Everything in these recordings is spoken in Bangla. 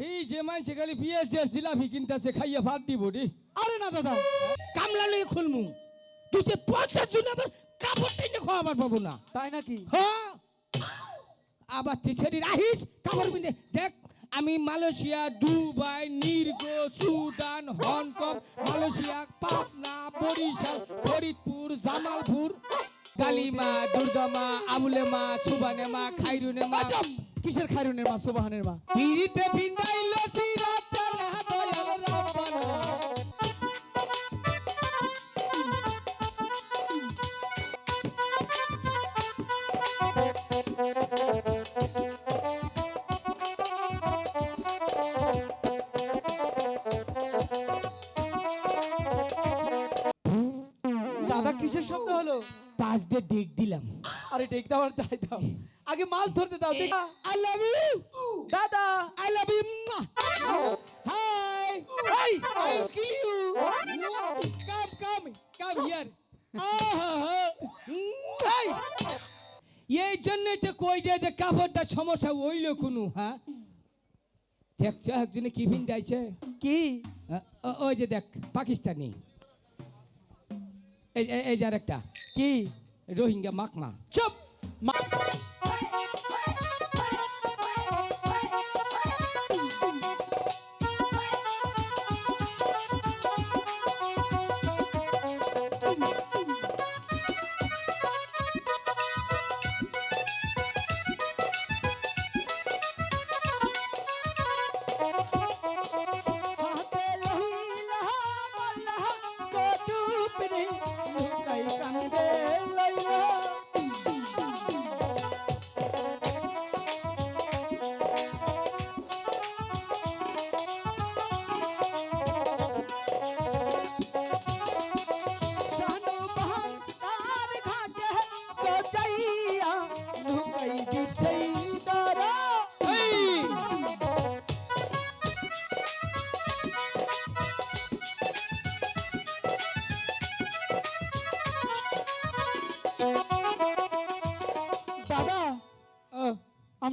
হি যে মানছে খালি পিএসি আর জিলাপি কিনতেছে খাইয়ে ভাত দিব রে আরে না দাদা কামলা লইয়ে খুলমু। তুই যে পঞ্চাশ জন আবার কাপড় টেনে খাওয়াবার পাবো না। তাই নাকি? হ্যাঁ আবার ছেড়ে রাহিস কাপড় দেখ আমি Malaysia Dubai নির্গো Sudan Hong Kong Malaysia Patna Barishal Faridpur Jamalpur. কালিমা দুর্গামা আবুলে মা সুবানে কিসের খাইরুনের মা সুবাহানের মা? পিড়িতে দয়াল রাব্বানা দাদা কিসের শব্দ হলো? পাঁচ দিয়ে ডেক দিলাম। আরে টেক দাও আর দাও। আগে মাছ ধরতে দাও দেখা। আই লাভ ইউ দাদা I love you. Hi. এই I'll kill you. Come, come, come here. আহা, এই তো কই দেয় যে কাপড়টা সমস্যা হইল কোনো হ্যাঁ দেখছ একজনে কি ভিন দিয়েছে কি ওই যে দেখ পাকিস্তানি এই যার একটা কি রোহিঙ্গা মাকমা চুপ মা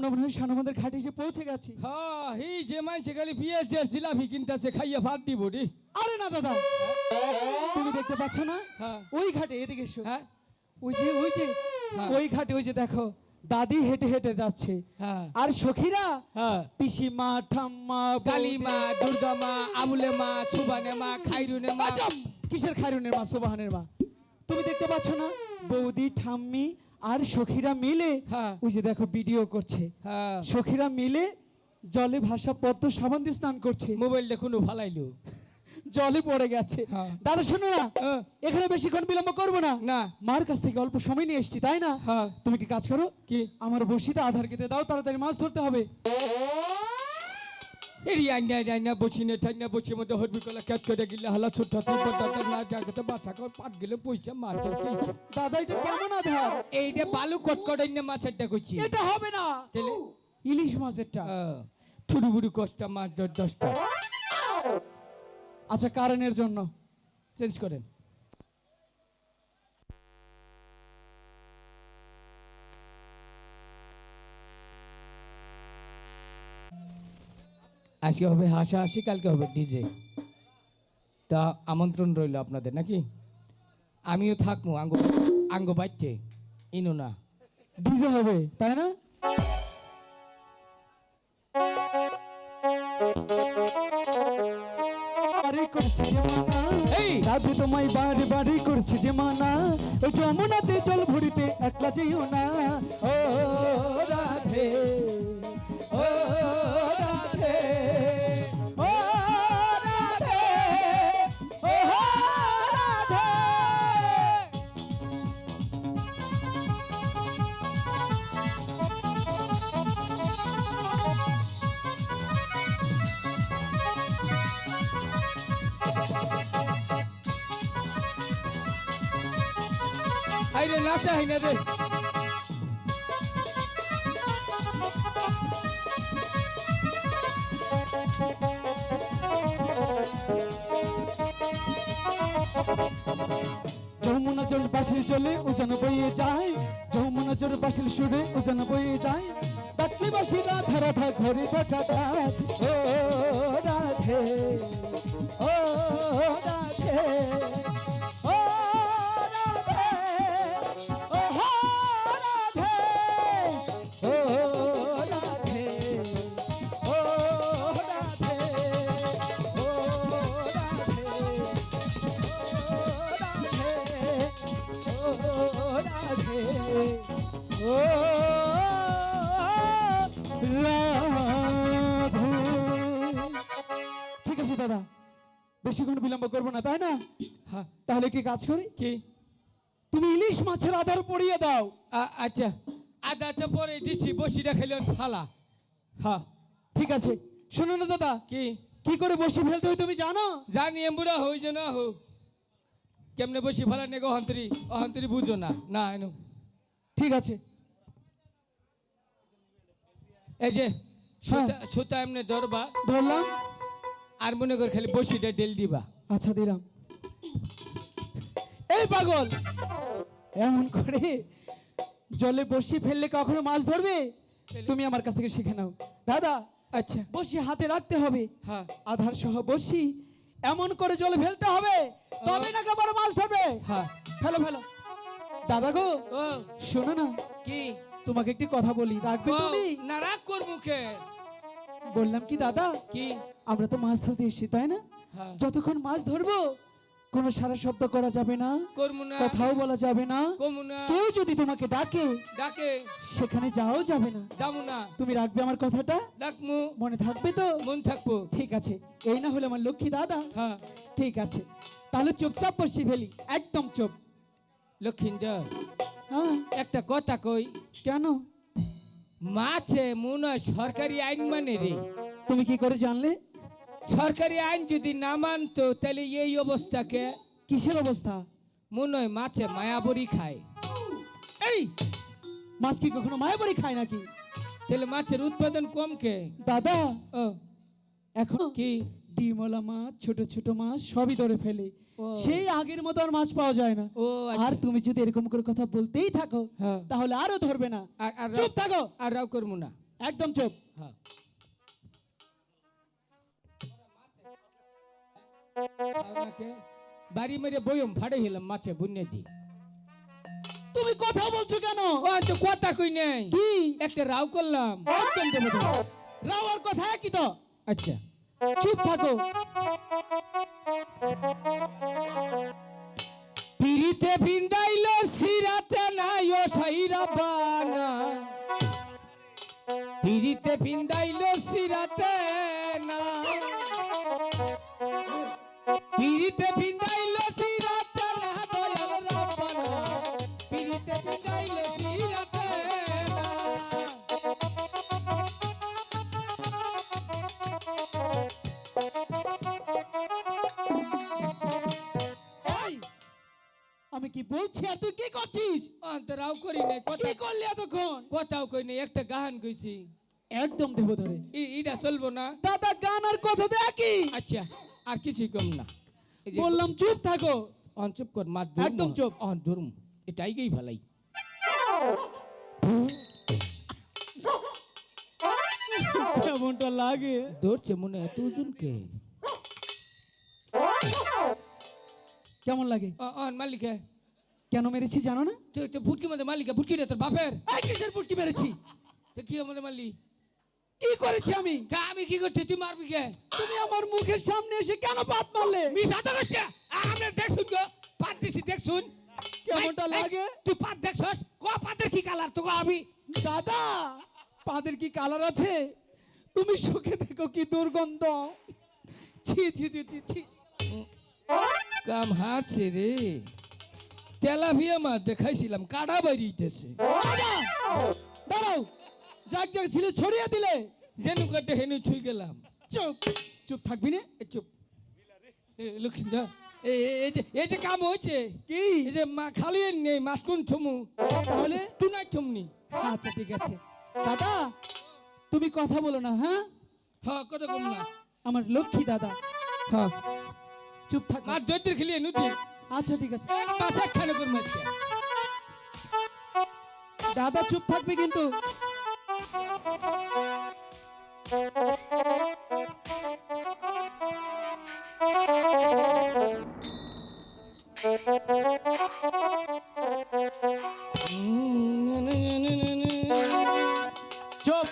আমরা মনে হয় ঘাটে এসে পৌঁছে গেছি। হ্যাঁ হি যে মানছে খালি আর জিলাপি কিনতেছে খাইয়ে ভাত দিব রে। আরে না দাদা। তুমি দেখতে পাচ্ছ না? হ্যাঁ। ওই ঘাটে এদিকে এসো। হ্যাঁ ওই যে ওই যে। ওই ঘাটে ওই যে দেখো দাদি হেঁটে হেঁটে যাচ্ছে। আর সখীরা? পিসিমা ঠাম্মা কালিমা আবুলে মা সুবানে মা খাইরুনে মা আজব! কিসের খায়রুনের মা সোবাহানের মা তুমি দেখতে পাচ্ছ না? বৌদি ঠাম্মি আর সখীরা মিলে হ্যাঁ। ওই যে দেখো ভিডিও করছে হ্যাঁ সখীরা মিলে জলে ভাসা পদ্ম সাবান দিয়ে স্নান করছে মোবাইল দেখুন ফালাইলো জলে পড়ে গেছে হ্যাঁ। দাদা শুনো না। এখানে বেশিক্ষণ বিলম্ব করব না না। মার কাছ থেকে অল্প সময় নিয়ে এসছি তাই না। তুমি কি কাজ করো কি? আমার বসিতে আধার কেটে দাও তাড়াতাড়ি মাছ ধরতে হবে এরি আইনা আইনা বসি ঠাইনা বসি মধ্যে হরবি কলা ক্যাচ করে গিলে হালা ছোট ছোট দাদা না জাগতে বাচ্চা কর পাট গেলে পয়সা মার দাদা এটা কেমন আধার? এইটা বালু কটকট আইনা মাছেরটা কইছি। এটা হবে না? ইলিশ মাছেরটা? কষ্টা মাছ দশ দশটা। আচ্ছা কারণের জন্য। চেঞ্জ করেন। আজকে হবে হাসা হাসি কালকে হবে ডিজে। তা আমন্ত্রণ রইল আপনাদের নাকি? আমিও থাকব আঙ্গ আঙ্গ বাইতে ইনো না। ডিজে হবে তাই না! দাদু তোমায় বাড়ি বাড়ি করছে যে মানা ওই যমুনাতে জল ভরিতে একলা যেও না। ও রাধে। আচ্ছা, নাচে হাইনা দে। যৌমনা চোর বাসিল চলে ওজন বইয়ে যায়। যৌমনা চোর বাসিল সুরে ওজন বইয়ে যায়। পাতলি বাসি রাধা রাধা ঘরে দেখা যায় ও রাধে ও রাধে। দাদা বেশিক্ষণ বিলম্ব করব না তাই না? হ্যাঁ। তাহলে একটি কাজ করি? কি? তুমি ইলিশ মাছের আধার পড়িয়ে দাও। আচ্ছা। আদা তো পরে দিচ্ছি বসিটা খেলে ফালা হ্যাঁ ঠিক আছে। শোনো না দাদা কি? কি করে বসে ফেলতে হয় তুমি জানো? জানি এমবুড়া হই যে না হো কেমনে বসি ফেলা নেগো অহন্তরি? অহন্তরি বুঝো না। না এনু। ঠিক আছে। এই যে সুতা সুতা এমনি ধরবা। ধরলাম। আর মনে কর খালি বসিটা ডেল দিবা। আচ্ছা দিলাম। এই পাগল! এমন করে জলে বসি ফেললে কখনো মাছ ধরবে? তুমি আমার কাছ থেকে শিখে নাও। দাদা আচ্ছা। বসি হাতে রাখতে হবে। হ্যাঁ। আধার সহ বসি এমন করে জলে ফেলতে হবে। তবে না কেবল মাছ ধরবে। হ্যাঁ। ফেলো ফেলো। দাদা গো শোনো না। কি? তোমাকে একটি কথা বলি। রাখবে তুমি? না রাগ কর মুখে বললাম কি দাদা কি? আমরা তো মাছ ধরতে এসেছি তাই না? হ্যাঁ। যতক্ষণ মাছ ধরবো কোনো সারা শব্দ করা যাবে না কথাও বলা যাবে না। কেউ যদি তোমাকে ডাকে ডাকে। সেখানে যাও যাবে না। যাব না। তুমি রাখবে আমার কথাটা? ডাকমু মনে থাকবে তো? মন থাকব। ঠিক আছে এই না হলে আমার লক্ষ্মী দাদা। হ্যাঁ। ঠিক আছে তাহলে চুপচাপ বসি ফেলি একদম চুপ। লক্ষিন্দর হ্যাঁ। একটা কথা কই। কেন? মাছে মুনা সরকারি আইন মানে রে। তুমি কি করে জানলে? সরকারি আইন যদি না মানতো তাহলে এই অবস্থাকে কিসের অবস্থা? মনে হয় মাছে মায়াবরি খায়। এই মাছ কি কখনো মায়াবরি খায় নাকি? তাহলে মাছের উৎপাদন কম কে? দাদা ও। এখন কি? ডিমলা মাছ ছোট ছোট মাছ সবই ধরে ফেলে। সেই আগের মতো আর মাছ পাওয়া যায় না। ও আর আচ্ছা। তুমি যদি এরকম করে কথা বলতেই থাকো হ্যাঁ। তাহলে আরও ধরবে না। চুপ থাকো। আর রাও করব না। একদম চুপ। হ্যাঁ। বাড়ি মেরে বইম ফাড়ে হলাম মাছে বুনে দি। তুমি কথা বলছো কেন? ও তো কথা কই নাই। কি? একটা রাও করলাম। রাওয়ার কথা কি তো। আচ্ছা। চুপ থাকো। পিরিতে বিন্দাইল সিরাতে নাই ও সাইরা বানা। পিরিতে বিন্দাইল সিরাতে না। পিরিতে ভিন্দাইল কি বলছি আর তুই কি করছিস? অন্তরাও করি নাই কথা করলি এতক্ষণ? কথাও কই নাই একটা গান কইছি। একদম দেবো ধরে ইটা চলবো না। দাদা গান আর কথা দেখি আচ্ছা আর কিছুই কম না। বললাম চুপ থাকো। অন চুপ কর মাত একদম চুপ। অন ধরুম এটাই গেই ভালাই। কেমনটা লাগে? ধরছে মনে এত ওজনকে কেমন লাগে? অন মালিকে। কেন মেরেছি জানো না? তুই তো ফুটকি মধ্যে মালিকা ফুটকি রে তোর বাপের? এই কিসের পুটকি মেরেছি? তো কি আমাদের মারলি কি করেছি আমি? কা আমি কি করছি? তুই মারবি কে? তুমি আমার মুখের সামনে এসে কেন পাত মারলে? মিশা তো করছে আমরা দেখ শুন গো পাত দিছি দেখ শুন কেমনটা লাগে? তুই পাত দেখছস? ক পাতের কি কালার তো আমি দাদা পাদের কি কালার আছে? তুমি সুখে দেখো কি দুর্গন্ধ? ছি ছি ছি ছি ছি। কাম হারছে রে। তেলাভিয়া মাছ দেখাইছিলাম কাটা দাদা দাঁড়াও যাক যাক ছিল ছড়িয়ে দিলে যেনু কাটে হেনু ছুই গেলাম। চুপ। চুপ থাকবি না চুপ। এই যে এই যে কাম হয়েছে কি? এই যে মা খালি নেই মাছ কোন ছমু তাহলে তুই নাই ছমনি আচ্ছা ঠিক আছে। দাদা তুমি কথা বলো না হ্যাঁ? হ্যাঁ কত কম না। আমার লক্ষ্মী দাদা। হ্যাঁ চুপ থাক। মাছ দৈত্য খেলিয়ে নুতি আচ্ছা ঠিক আছে। মাছ একখানে করে মাছ দাদা চুপ থাকবে কিন্তু। চুপ।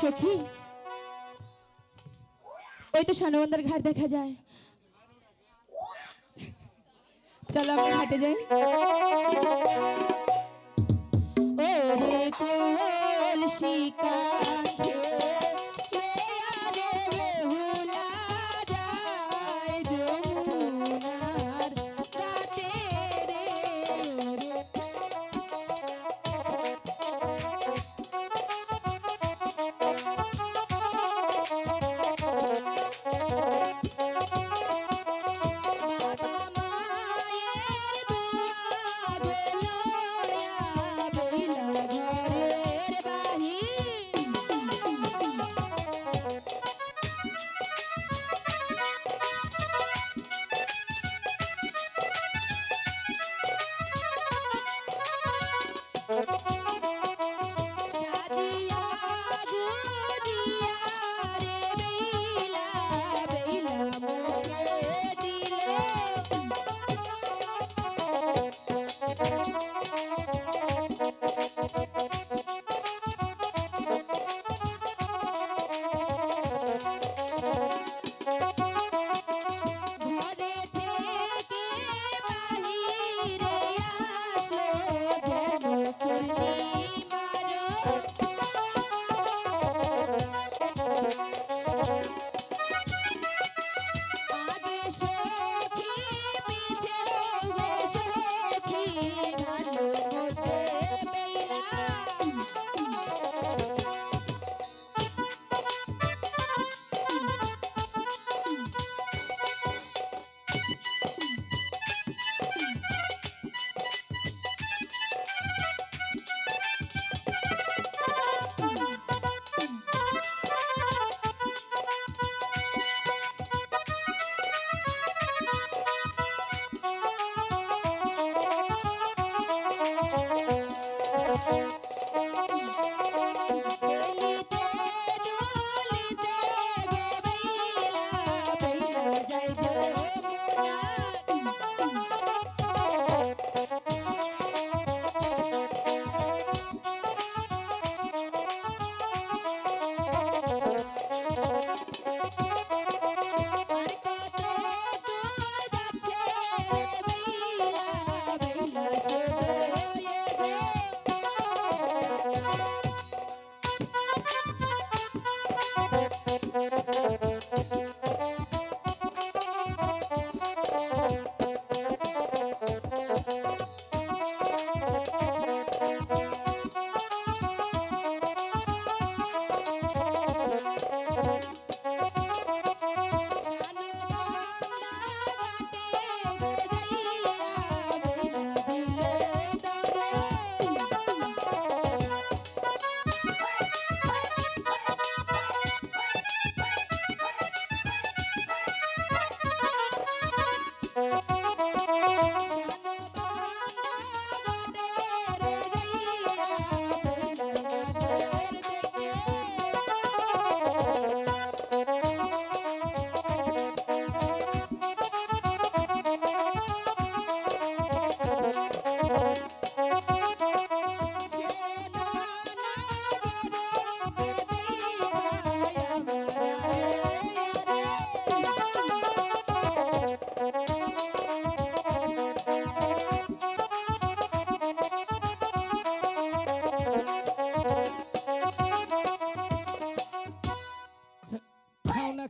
সখী। ওই তো সানবন্দার ঘাট দেখা যায়। চলো আমরা ঘাটে যাই। ও রে কোল নিশিকান্তে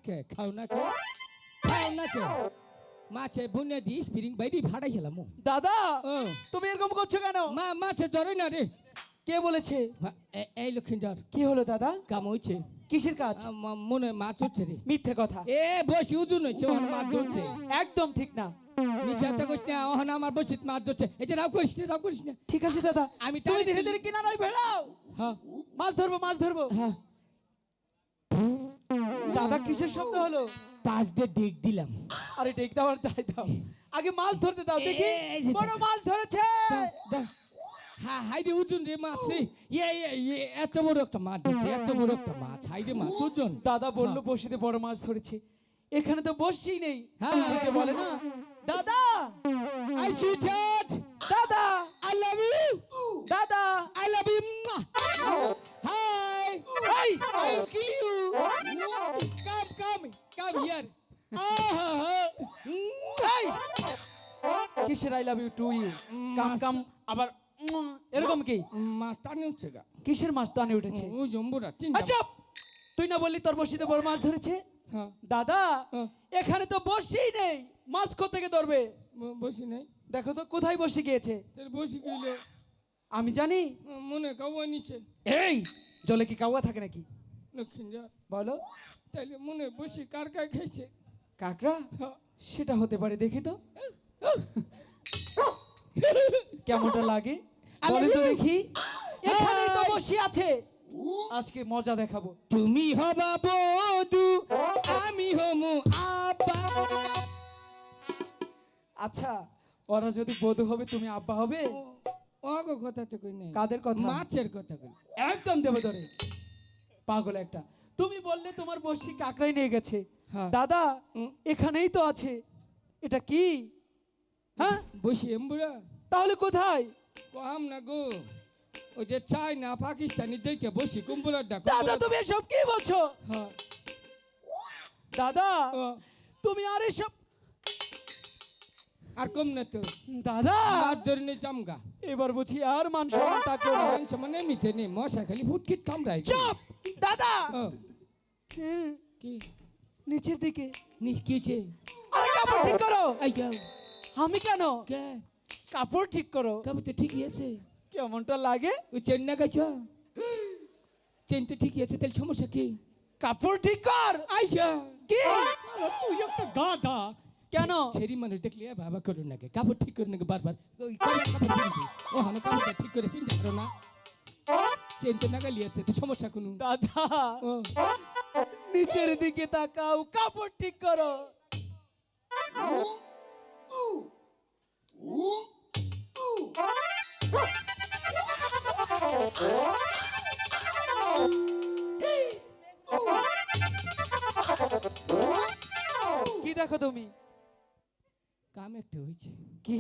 কে? খাও না কে? খাও না কে? মাছে বুনে দি স্পিরিং বাইরে ভাড়াই গেলাম দাদা তুমি এরকম করছ কেন? মা মাছে ধরে না রে। কে বলেছে? এই লক্ষিন্দর। কি হলো দাদা? কাম হইছে। কিসের কাজ? মনে মাছ হচ্ছে রে। মিথ্যে কথা। এ বসি উজুন হচ্ছে ওখানে মাছ ধরছে। একদম ঠিক না। ওখানে আমার মাছ ধরছে। এই যে রাও করিস না রাও করিস না। ঠিক আছে দাদা। আমি তুমি ধীরে। ধীরে কিনারায় বেড়াও। হ্যাঁ। মাছ ধরবো মাছ ধরবো। হ্যাঁ। দাদা কিসের শব্দ হলো? পাঁচ দিয়ে ডিগ দিলাম। আরে ডেক দাও আর দাই দাও। আগে মাছ ধরতে দাও দেখি। বড় মাছ ধরেছে। হ্যাঁ হাইরে উজুন রে মাছ রে। ইয়ে ইয়ে ইয়ে এত বড় একটা মাছ ধরছে এত বড় একটা মাছ। হাইরে মাছ ওজন দাদা বলল বসিতে বড় মাছ ধরেছে। এখানে তো বসছি নেই। হ্যাঁ। যে বলে না। দাদা! আই সুইট দাদা! I love you. দাদা! I love you. কিসের I love you too you come come আবার এরকম কি? উঠছে গা। কিসের উঠেছে? ও জম্বুরা আচ্ছা তুই না বললি তোর বসিতে বড় মাছ ধরেছে? হ্যাঁ। দাদা হ্যাঁ। এখানে তো বসেই নেই। মাছ কোথেকে ধরবে? বসি নাই। দেখো তো কোথায় বসে গিয়েছে? বসি গেলে আমি জানি। মনে কাউয়া নিচে। এই জলে কি কাউয়া থাকে নাকি? বলো। তাইলে মনে বসি খাইছে? কাকড়া? হ্যাঁ। সেটা হতে পারে দেখি তো। কেমনটা লাগে? বলে তো দেখি। এখানেই তো বসে আছে। আজকে মজা দেখাবো। তুমি হবা বধু আমি হমু আব্বা আচ্ছা ওরা যদি বধূ হবে তুমি আব্বা হবে? অগো কথা তো কই নাই। কাদের কথা? মাছের কথা কই একদম দেবে ধরে পাগল একটা। তুমি বললে তোমার বসি কাকড়াই নিয়ে গেছে। হ্যাঁ। দাদা। এখানেই তো আছে। এটা কি? হ্যাঁ? বসি এমবুড়া তাহলে কোথায়? কম না গো। ওই যে চাই না পাকিস্তানি দেখে বসি কুম্বুলার ডাক। দাদা তুমি এসব কি বলছো? হ্যাঁ। দাদা তুমি আর এসব আর কম না তো। দাদা! আর ধরে চামগা এবার বুঝি আর মান সম্মান না। মানুষ মানে মিথে নেই। মশা খালি ফুটকিট কামড়াই চুপ! দাদা! হ্যাঁ, কি? নিচের দিকে। নি কি হয়েছে? আরে কাপড় ঠিক করো। আই আমি কেন? কাপড় ঠিক করো। কবে তো ঠিকই আছে। কেমনটা লাগে? ওই চেন না গেছ? চেন তো ঠিকই আছে তাহলে সমস্যা কি? কাপড় ঠিক কর। আইয়া কি? তুই একটা গাধা। কেন? ছেড়ি মানুষ দেখলে বাবা করুন নাকি কাপড় ঠিক করে নাকি বারবার? কাপড় ও হানো কাপড়টা ঠিক করে পিনতে পারো না। চেন তো নাগালি আছে তো সমস্যা কোনো? দাদা। নিচের দিকে তাকাও কাপড় ঠিক করো। কি দেখো তুমি? কাম একটা হয়েছে। কি?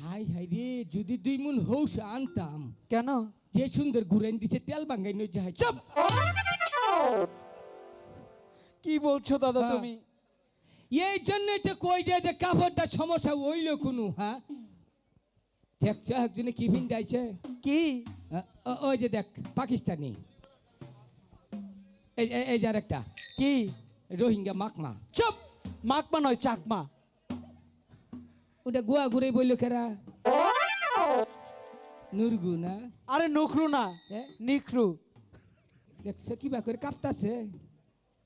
হাই হাই রে যদি দুই মন হৌস আনতাম। কেন? যে সুন্দর ঘুরাইন দিছে তেল বাঙ্গাই নই যাই চুপ! কি বলছো দাদা হ্যাঁ। তুমি? এই জন্যই তো কই যে যে কাপড়টা সমস্যা হইল কোনো হ্যাঁ? দেখছ একজনে কি ভিন দিয়েছে কি ওই যে দেখ পাকিস্তানি। এই এই- যার একটা কি? রোহিঙ্গা মাকমা। চুপ! মাকমা নয় চাকমা। ওটা গোয়া ঘুরে বলল কেরা? নুরগু না? আরে নখরু না? নিখরু। দেখছ কি বা করে কাঁপতাছে?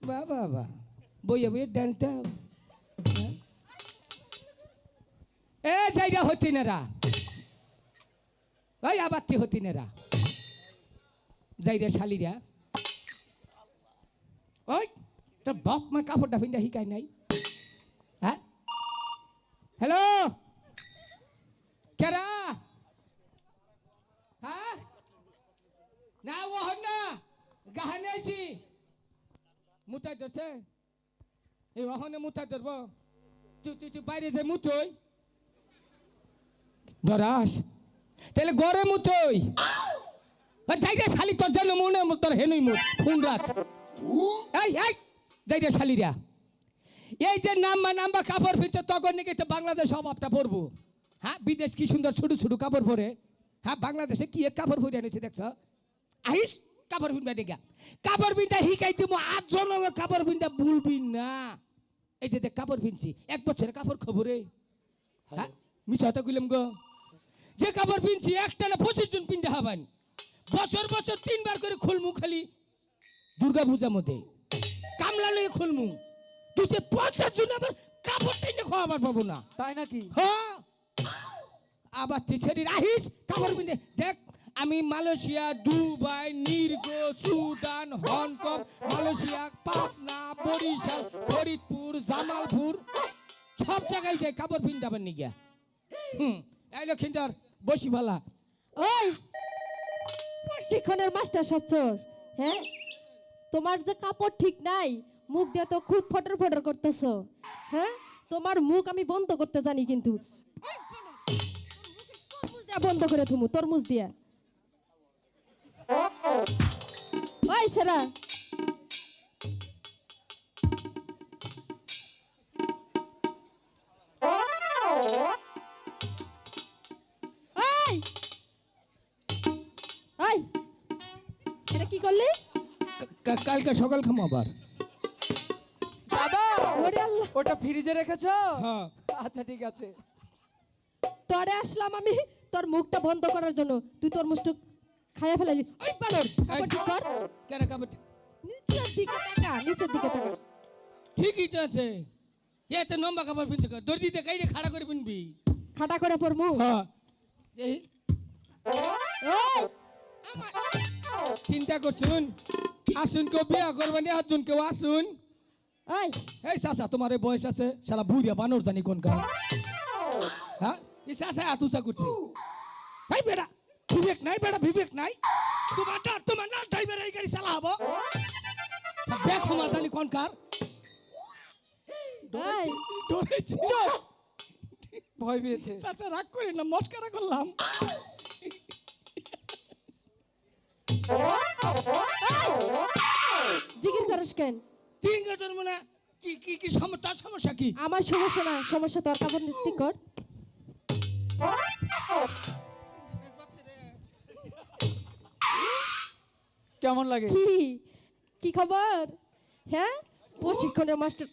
বা বা বা বইয়া বইয়া ডান্স দাও? এ, জায়গা হতি নেরা ওই আবাত্তি হতি নেরা যাইরা শালিরা। ওই, তোর বক মা কাপড়টা ফিন্দা শিকাই নাই হ্যাঁ হ্যালো কেরা হ্যাঁ না ও হন না গাহানে আছি মুতাই ধরছে ওখানে মুতাই ধরব। তুই তুই তুই বাইরে যে মুতই ধরাস। তাহলে গড়ে মুতই যাইরে শালি, তোর জন্য মনে তোর হেনুই মুত ফোন রাখ। এই এই যাইরে শালিরা এই যে নাম্বা নাম্বা কাপড় ফিরছে, তখন নাকি তো বাংলাদেশ অভাবটা পরবো হ্যাঁ বিদেশ কি সুন্দর ছোট ছোট কাপড় পরে। হ্যাঁ বাংলাদেশে কি কাপড় পরে আনিছে দেখছ? আহিস, কাপড় পিনবা দেখা কাপড় পিনটা শিকাই দিব আজ জন্মের কাপড় পিনটা ভুলবি না। এই যে কাপড় পিনছি এক বছরের কাপড় খবরে হ্যাঁ। মিশা হতে গেলাম গো। যে কাপড় পিনছি একটা না পঁচিশ জন পিনতে হবান। বছর বছর তিনবার করে খুলমু খালি। দুর্গা পূজার মধ্যে। কামলা লয়ে খুলমু। তুই যে পঞ্চাশ জন আবার কাপড় টেনে খাওয়াবার পাবো না। তাই নাকি? হ্যাঁ। আবার ছেড়ে আহিস কাপড় পিনতে দেখ আমি Malaysia, Dubai, নির্গো, Sudan, Hong Kong, Malaysia, Patna, Barishal, Faridpur, Jamalpur, সব জায়গায় যাই, কাপড় পিন যাবেন নি গিয়া। হুম, এই লক্ষিন্দর, বসি ভালা। ওই, প্রশিক্ষণের মাস্টার সাচ্চর হ্যাঁ? তোমার যে কাপড় ঠিক নাই, মুখ দিয়ে তো খুব ফটর ফটর করতেছো হ্যাঁ? তোমার মুখ আমি বন্ধ করতে জানি কিন্তু। বন্ধ করে থুমু তরমুজ দিয়া। আইছরা এটা কি করলি? কালকে সকাল খামো আবার। দাদা ওটা ফ্রিজে রেখেছো? হ্যাঁ। আচ্ছা ঠিক আছে। তরে আসলাম আমি তোর মুখটা বন্ধ করার জন্য। তুই তোর মুখটা খাইয়া ফেলালি ওই বানর কাপড় কর। কেন কাপড় নিচের দিকে টাকা নিচের দিকে টাকা ঠিকই তো আছে। এতে লম্বা কাপড় পিনছে দর্জিতে কাইরে খাড়া করে পিনবি। খাটা করে পড়মু হ্যাঁ। এই! ওই চিন্তা করছুন? আসুন কেউ বিয়া করবেন আসুন কেউ আসুন। ওই এই চাচা তোমার এই বয়স আছে শালা বুড়িয়া বানর জানি কোন কার হ্যাঁ? এই চাচা আতুচা করছে। এই বেটা! বিবেক নাই বেটা বিবেক নাই। তোমার না তোমার না ড্রাইভার এই গাড়ি চালা হব? বেক আমার জানি কোন কার। ওই ডরেছি ভয় পেয়েছে। চাচা রাগ করে না মস্কারা করলাম। জিগির করিস কেন? তিন তোর মনে? কি কি কি সম- তার সমস্যা কি? আমার সমস্যা না সমস্যা তোর কাপড় ঠিক কর। কেমন লাগে? কি? কি খবর? হ্যাঁ? প্রশিক্ষণের মাস্টার